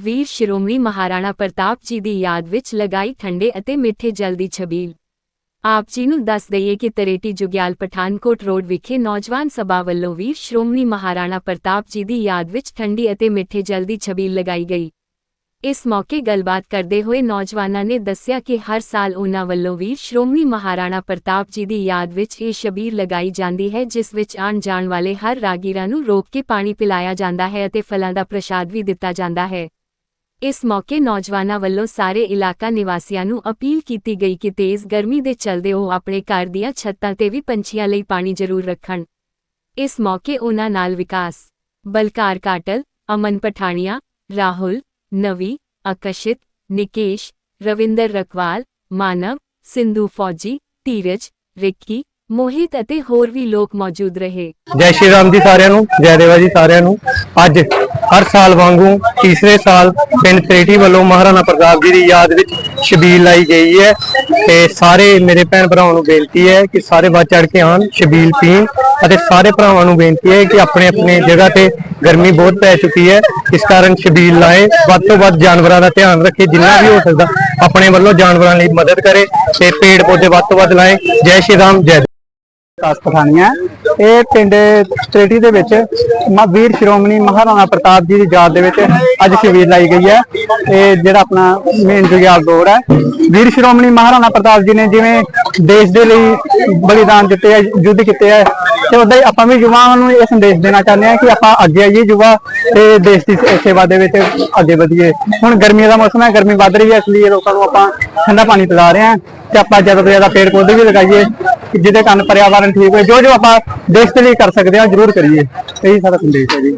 ਵੀਰ ਸ਼੍ਰੋਮਣੀ ਮਹਾਰਾਣਾ ਪ੍ਰਤਾਪ ਜੀ ਦੀ ਯਾਦ ਵਿੱਚ ਲਗਾਈ ਠੰਡੇ ਅਤੇ ਮਿੱਠੇ ਜਲ ਦੀ ਛਬੀਲ। ਆਪ ਜੀ ਨੂੰ ਦੱਸ ਦਈਏ ਕਿ ਤਰੇਟੀ ਜੁਗਿਆਲ ਪਠਾਨਕੋਟ ਰੋਡ ਵਿਖੇ ਨੌਜਵਾਨ ਸਭਾ ਵੱਲੋਂ ਵੀਰ ਸ਼੍ਰੋਮਣੀ ਮਹਾਰਾਣਾ ਪ੍ਰਤਾਪ ਜੀ ਦੀ ਯਾਦ ਵਿੱਚ ਠੰਡੀ ਅਤੇ ਮਿੱਠੇ ਜਲ ਦੀ ਛਬੀਲ ਲਗਾਈ ਗਈ। ਇਸ ਮੌਕੇ ਗੱਲਬਾਤ ਕਰਦੇ ਹੋਏ ਨੌਜਵਾਨਾਂ ਨੇ ਦੱਸਿਆ ਕਿ ਹਰ ਸਾਲ ਉਹਨਾਂ ਵੱਲੋਂ ਵੀ ਸ਼੍ਰੋਮਣੀ ਮਹਾਰਾਣਾ ਪ੍ਰਤਾਪ ਜੀ ਦੀ ਯਾਦ ਵਿੱਚ ਇਹ ਸ਼ਬੀਰ ਲਗਾਈ ਜਾਂਦੀ ਹੈ, ਜਿਸ ਵਿੱਚ ਆਉਣ ਜਾਣ ਵਾਲੇ ਹਰ ਰਾਗੀਰਾਂ ਨੂੰ ਰੋਕ ਕੇ ਪਾਣੀ ਪਿਲਾਇਆ ਜਾਂਦਾ ਹੈ ਅਤੇ ਫਲਾਂ ਦਾ ਪ੍ਰਸ਼ਾਦ ਵੀ ਦਿੱਤਾ ਜਾਂਦਾ ਹੈ। ਇਸ ਮੌਕੇ ਨੌਜਵਾਨਾਂ ਵੱਲੋਂ ਸਾਰੇ ਇਲਾਕਾ ਨਿਵਾਸੀਆਂ ਨੂੰ ਅਪੀਲ ਕੀਤੀ ਗਈ ਕਿ ਤੇਜ਼ ਗਰਮੀ ਦੇ ਚਲਦੇ ਉਹ ਆਪਣੇ ਘਰ ਦੀਆਂ ਛੱਤਾਂ ਤੇ ਵੀ ਪੰਛੀਆਂ ਲਈ ਪਾਣੀ ਜ਼ਰੂਰ ਰੱਖਣ। ਇਸ ਮੌਕੇ ਉਹਨਾਂ ਨਾਲ ਵਿਕਾਸ, ਬਲਕਾਰ ਕਾਟਲ, ਅਮਨ ਪਠਾਣੀਆਂ, ਰਾਹੁਲ, ਨਵੀ ਅਕਸ਼ਿਤ ਨਿਕੇਸ਼, ਰਵਿੰਦਰ ਰਕਵਾਲ ਮਾਨਵ, ਸਿੰਧੂ ਫੌਜੀ, ਧੀਰਜ, ਰਿੱਕੀ, ਮੋਹਿਤ ਅਤੇ ਹੋਰ ਵੀ ਲੋਕ ਮੌਜੂਦ ਰਹੇ। ਜੈ ਸ਼੍ਰੀ ਰਾਮ ਜੀ ਸਾਰਿਆਂ ਨੂੰ, ਜੈ ਦੇਵਾ ਜੀ ਸਾਰਿਆਂ ਨੂੰ। ਅੱਜ ਹਰ ਸਾਲ ਵਾਂਗੂ ਤੀਸਰੇ ਸਾਲ ਪਿੰਡ ਤਰੇਟੀ ਵੱਲੋਂ ਮਹਾਰਾਣਾ ਪ੍ਰਤਾਪ ਜੀ ਦੀ ਯਾਦ ਵਿੱਚ ਸ਼ਬੀਲ ਲਾਈ ਗਈ ਹੈ ਤੇ ਸਾਰੇ ਮੇਰੇ ਭੈਣ ਭਰਾਵਾਂ ਨੂੰ ਬੇਨਤੀ ਹੈ ਕਿ ਸਾਰੇ ਵੱਧ ਚੜ ਕੇ ਆਉਣ ਸ਼ਬੀਲ ਪੀਣ ਅਤੇ ਸਾਰੇ ਭਰਾਵਾਂ ਨੂੰ ਬੇਨਤੀ ਹੈ ਕਿ ਆਪਣੇ ਆਪਣੇ ਜਗ੍ਹਾ ਤੇ ਗਰਮੀ ਬਹੁਤ ਪੈ ਚੁੱਕੀ ਹੈ। ਇਸ ਕਾਰਨ ਸ਼ਬੀਲ ਲਾਏ। ਵੱਧ ਤੋਂ ਵੱਧ ਜਾਨਵਰਾਂ ਦਾ ਧਿਆਨ ਰੱਖੇ, ਜਿੰਨਾ ਵੀ ਹੋ ਸਕਦਾ, ਆਪਣੇ ਵੱਲੋਂ ਜਾਨਵਰਾਂ ਲਈ ਮਦਦ ਕਰੇ ਤੇ ਪੇੜ ਪੌਦੇ ਵੱਧ ਤੋਂ ਵੱਧ ਲਾਏ। ਜੈ ਸ਼੍ਰੀ ਰਾਮ, ਜੈ ਕਾਸ ਪਠਾਨੀਆਂ ਇਹ ਪਿੰਡ ਸਟੇਟੀ ਦੇ ਵਿੱਚ ਮਾ ਵੀਰ ਸ਼੍ਰੋਮਣੀ ਮਹਾਰਾਣਾ ਪ੍ਰਤਾਪ ਜੀ ਦੀ ਯਾਦ ਦੇ ਵਿੱਚ ਅੱਜ ਸ਼ਬੀਰ ਲਾਈ ਗਈ ਹੈ। ਇਹ ਜਿਹੜਾ ਆਪਣਾ ਮੇਨ ਜੁਗਿਆਲ ਦੌੜ ਹੈ। ਵੀਰ ਸ਼੍ਰੋਮਣੀ ਮਹਾਰਾਣਾ ਪ੍ਰਤਾਪ ਜੀ ਨੇ ਜਿਵੇਂ ਦੇਸ਼ ਦੇ ਲਈ ਬਲੀਦਾਨ ਦਿੱਤੇ ਹੈ ਯੁੱਧ ਕੀਤੇ ਹੈ ਤੇ ਉਦਾਂ ਹੀ ਆਪਾਂ ਵੀ ਯੁਵਾਵਾਂ ਨੂੰ ਇਹ ਸੰਦੇਸ਼ ਦੇਣਾ ਚਾਹੁੰਦੇ ਹਾਂ ਕਿ ਆਪਾਂ ਅੱਗੇ ਆਈਏ ਯੁਵਾ, ਤੇ ਦੇਸ਼ ਦੀ ਸੇਵਾ ਦੇ ਵਿੱਚ ਅੱਗੇ ਵਧੀਏ। ਹੁਣ ਗਰਮੀਆਂ ਦਾ ਮੌਸਮ ਹੈ, ਗਰਮੀ ਵੱਧ ਰਹੀ ਹੈ, ਇਸ ਲਈ ਲੋਕਾਂ ਨੂੰ ਆਪਾਂ ਠੰਡਾ ਪਾਣੀ ਪਿਲਾ ਰਹੇ ਹਾਂ, ਤੇ ਆਪਾਂ ਜ਼ਿਆਦਾ ਤੋਂ ਜ਼ਿਆਦਾ ਪੇੜ ਪੌਦੇ ਵੀ ਲਗਾਈਏ। ਕਿ ਜਿਹਦੇ ਕਾਰਨ ਪਰਿਆਵਰਨ ਠੀਕ ਹੋਏ ਜੋ ਜੋ ਆਪਾਂ ਦੇਸ਼ ਦੇ ਲਈ ਕਰ ਸਕਦੇ ਹਾਂ, ਜ਼ਰੂਰ ਕਰੀਏ। ਇਹੀ ਸਾਡਾ ਸੰਦੇਸ਼ ਹੈ ਜੀ।